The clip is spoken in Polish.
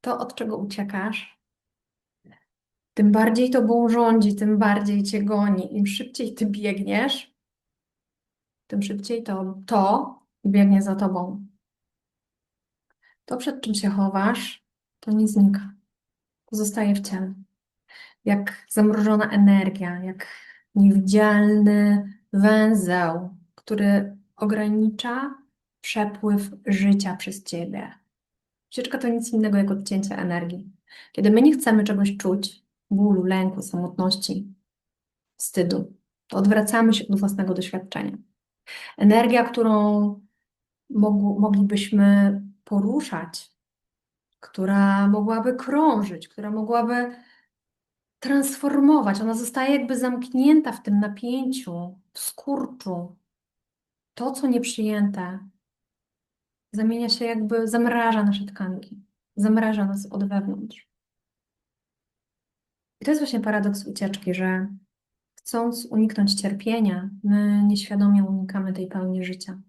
to, od czego uciekasz, tym bardziej tobą rządzi, tym bardziej cię goni. Im szybciej ty biegniesz, tym szybciej to, to biegnie za tobą. To, przed czym się chowasz, to nie znika. To zostaje w ciele. Jak zamrożona energia, jak niewidzialny węzeł, który ogranicza przepływ życia przez ciebie. Ucieczka to nic innego jak odcięcie energii. Kiedy my nie chcemy czegoś czuć, bólu, lęku, samotności, wstydu, to odwracamy się od własnego doświadczenia. Energia, którą moglibyśmy poruszać, która mogłaby krążyć, która mogłaby transformować, ona zostaje jakby zamknięta w tym napięciu, w skurczu. To, co nieprzyjęte, zamienia się jakby, zamraża nasze tkanki, zamraża nas od wewnątrz. I to jest właśnie paradoks ucieczki, że chcąc uniknąć cierpienia, my nieświadomie unikamy tej pełni życia.